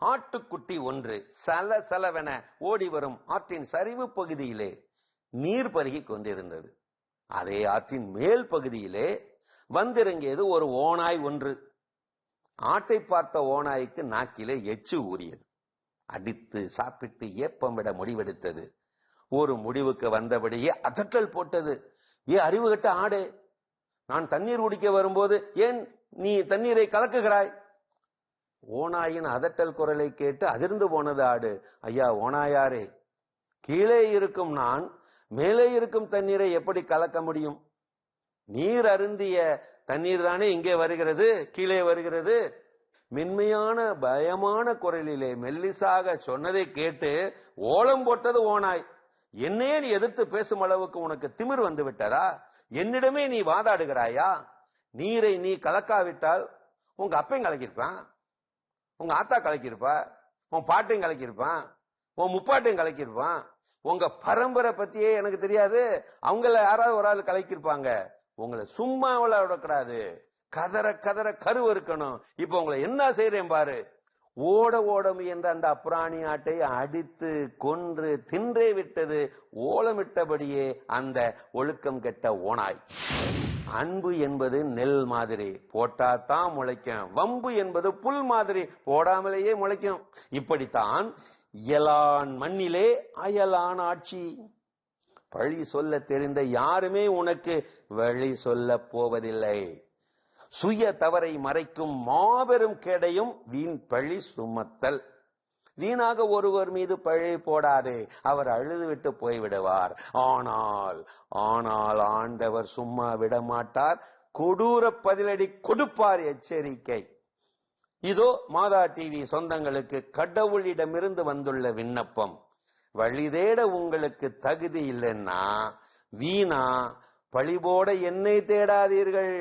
ஆட்டுக்குட்டி ஒன்று சல சலவென ஓடி வரும் ஆற்றின் சரிவு பகுதியிலே நீர் பருகி கொண்டிருந்தது. அதே ஆற்றின் மேல் பகுதியிலே வந்திறங்கியது ஒரு ஓனாய் ஒன்று. ஆட்டை பார்த்த ஓனாய்க்கு நாக்கிலே எச்சு ஊறியது. அடித்து சாப்பிட்டு ஏப்பமிட முடிவெடுத்தது. ஒரு முடிவுக்கு வந்தபடியே அதட்டல் போட்டது. ஏ அறிவு கட்ட ஆடு நான் தண்ணீர் குடிக்க வரும்போது ஏன் நீ தண்ணீரை கலக்குகிறாய்? ஓனாயின் அதட்டல் குரலை கேட்டு அதிர்ந்து போனது ஆடு. ஐயா ஓனாயாரே கீழே இருக்கும் நான் மேலே இருக்கும் தண்ணீரை எப்படி கலக்க முடியும்? நீர் அருந்திய தண்ணீர் தானே இங்கே வருகிறது கீழே வருகிறது. மென்மையான பயமான குரலிலே மெல்லிசாக சொன்னதை கேட்டு ஓலம் போட்டது ஓனாய் என்னே நீ எதிர்த்து பேசும் அளவுக்கு உனக்கு திமிர் வந்து விட்டதா? என்னிடமே நீ வாதாடுகிறாயா? நீரை நீ கலக்காவிட்டால் உங்க அப்பையும் கலக்கிருப்பான் உங்க ஆத்தா கலக்கியிருப்பா உன் பாட்டையும் கலக்கியிருப்பான் உன் முப்பாட்டையும் கலக்கியிருப்பான். உங்க பரம்பரை பத்தியே எனக்கு தெரியாது. அவங்கள யாராவது ஒரு ஆள் கலக்கியிருப்பாங்க. உங்களை சும்மா விடக்கூடாது. கதற கதற கருவு இருக்கணும். இப்ப உங்களை என்ன செய்யறேன் பாரு. ஓட ஓட முயன்ற அந்த அப்புராணி ஆட்டை அடித்து கொன்று தின்றே விட்டது. ஓலமிட்டபடியே அந்த ஒழுக்கம் கெட்ட ஓனாய் அன்பு என்பது நெல் மாதிரி. போட்டாதான் முளைக்கும். வம்பு என்பது புல் மாதிரி. போடாமலேயே முளைக்கும். இப்படித்தான் இயலான் மண்ணிலே அயலான் ஆட்சி. பழி சொல்ல தெரிந்த யாருமே உனக்கு வழி சொல்ல போவதில்லை. சுய தவறை மறைக்கும் மாபெரும் கேடையும் வீண் பழி சுமத்தல். வீணாக ஒருவர் மீது பழி போடாதே அவர் அழுதுவிட்டு போய்விடுவார். ஆனால் ஆனால் ஆண்டவர் சும்மா விடமாட்டார். கொடூர பதிலடி கொடுப்பார் எச்சரிக்கை. இதோ மாதா டிவி சொந்தங்களுக்கு கடவுளிடமிருந்து வந்துள்ள விண்ணப்பம். வழிதேட உங்களுக்கு தகுதி இல்லைன்னா வீணா பழிபோட என்னை தேடாதீர்கள்.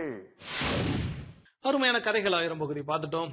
அருமையான கதைகள் ஆயிரம் பகுதி பார்த்துட்டோம்.